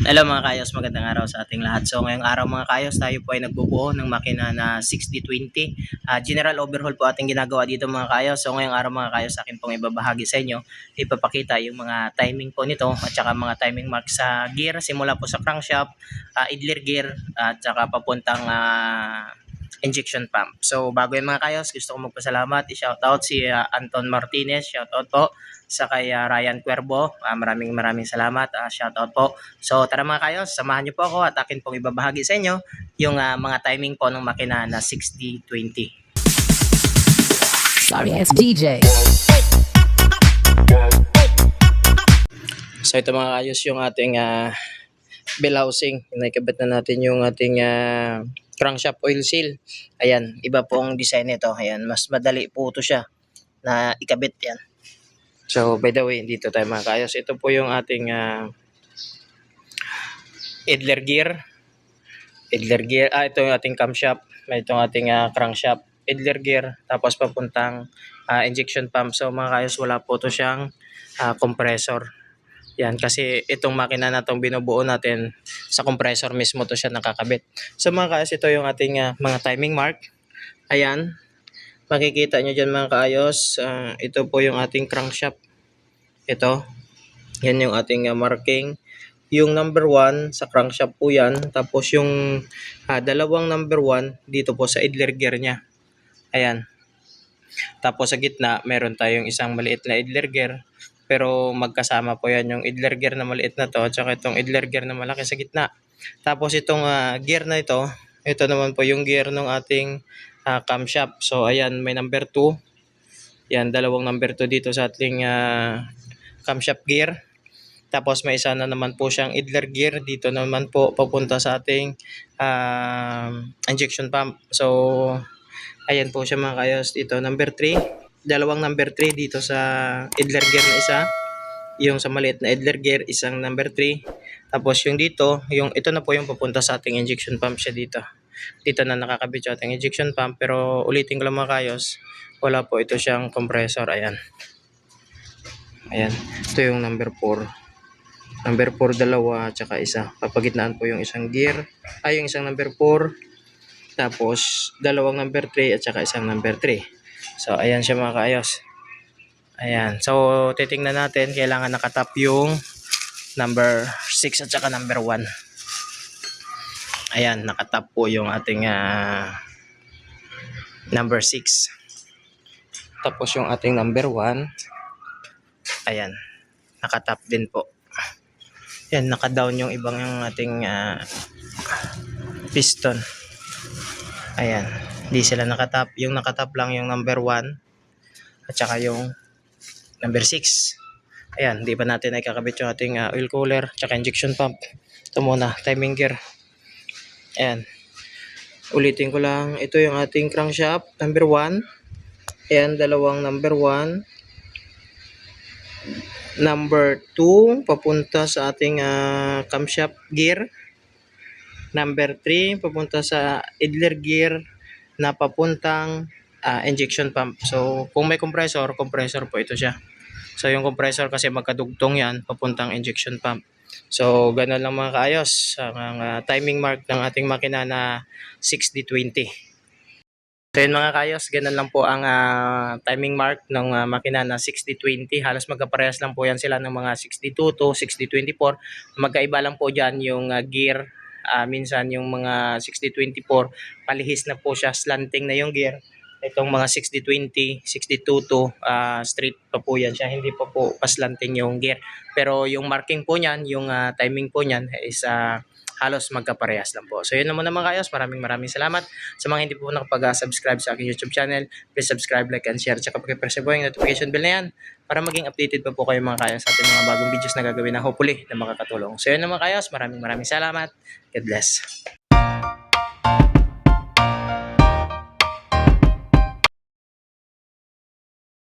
Hello mga kayos, magandang araw sa ating lahat. So ngayong araw mga kayos, tayo po ay nagbubuo ng makina na 6020. Ah, general overhaul po ating ginagawa dito mga kayos. So ngayong araw mga kayos, akin pong ibabahagi sa inyo, ipapakita yung mga timing po nito at saka mga timing mark sa gear simula po sa crankshaft, ah, idler gear at saka papuntang ah, injection pump. So bago yung mga kayos, gusto ko magpasalamat, i-shoutout si ah, Anton Martinez, shoutout po sa kay ah, Ryan Cuervo. Ah, maraming maraming salamat, ah, shoutout po. So tara mga kayos, samahan niyo po ako at akin pong ibabahagi sa inyo yung ah, mga timing po ng makina na 6020. Sorry ass DJ. So ito mga kayos yung ating uh, bell housing. Naikabit na natin yung ating ah, crankshaft oil seal. Ayan, iba po ang design nito. Ayan, mas madali po ito siya na ikabit yan. So by the way, dito tayo mga kayos. Ito po yung ating ah, idler gear. Idler gear. Ah, ito yung ating camshaft. May itong ating ah, crankshaft. Idler gear. Tapos papuntang ah, injection pump. So mga kayos, wala po ito siyang ah, compressor. Yan, kasi itong makina na itong binubuo natin sa compressor mismo to siya nakakabit. So mga kaayos, ito yung ating ah, mga timing mark. Ayan, makikita nyo dyan mga kaayos. ah, ito po yung ating crankshaft. Ito, yan yung ating ah, marking. Yung number 1 sa crankshaft po yan. Tapos yung ah, dalawang number 1 dito po sa idler gear niya. Ayan. Tapos sa gitna, meron tayong isang maliit na idler gear. Pero magkasama po yan yung idler gear na maliit na to at saka itong idler gear na malaki sa gitna. Tapos itong ah, gear na ito, ito naman po yung gear ng ating ah, camshaft. So ayan, may number 2. Yan, dalawang number 2 dito sa ating ah, camshaft gear. Tapos may isa na naman po siyang idler gear. Dito naman po papunta sa ating ah, injection pump. So ayan po siya mga kayos. Dito number 3 dalawang number 3 dito sa idler gear na isa. Yung sa maliit na idler gear, isang number 3. Tapos yung dito, yung ito na po yung papunta sa ating injection pump siya dito. Dito na nakakabit yung ating injection pump. Pero ulitin ko lang mga kayos, wala po ito siyang compressor. Ayan. Ayan. Ito yung number 4. Number 4 dalawa, tsaka isa. Papagitnaan po yung isang gear. Ay, yung isang number 4. Tapos, dalawang number 3 at saka isang number 3. So, ayan siya mga kaayos. Ayan. So, titingnan natin. Kailangan nakatap yung number 6 at saka number 1. Ayan, nakatap po yung ating ah, number 6. Tapos yung ating number 1. Ayan, nakatap din po. Ayan, nakadown yung ibang yung ating ah, piston. Ayan, hindi sila nakatap. Yung nakatap lang yung number 1 at saka yung number 6. Ayan, di pa natin ay kakabit yung ating ah, oil cooler tsaka injection pump. Ito muna, timing gear. Ayan. Ulitin ko lang, ito yung ating crankshaft, number 1. Ayan, dalawang number 1. Number 2, papunta sa ating ah, camshaft gear. Number 3, papunta sa idler gear na papuntang ah, injection pump. So, kung may compressor, compressor po ito siya. So, yung compressor kasi magkadugtong yan, papuntang injection pump. So, ganun lang mga kaayos ang ah, timing mark ng ating makina na 6020. So yun mga kayos, ganun lang po ang ah, timing mark ng ah, makina na 6020. Halos magkaparehas lang po yan sila ng mga 62 to 6024. Magkaiba lang po dyan yung ah, gear. Ah, minsan yung mga 6024, palihis na po siya, slanting na yung gear. Itong mga 6020, 62 to ah, straight pa po yan siya. Hindi pa po paslanting yung gear. Pero yung marking po niyan, yung ah, timing po niyan is ah, halos magkaparehas lang po. So yun naman naman kayos. Maraming maraming salamat. Sa mga hindi po nakapag-subscribe sa aking YouTube channel, please subscribe, like, and share. Tsaka pag-press po yung notification bell na yan para maging updated pa po kayo mga kayos sa ating mga bagong videos na gagawin na hopefully na makakatulong. So yun naman kayos. Maraming maraming salamat. God bless.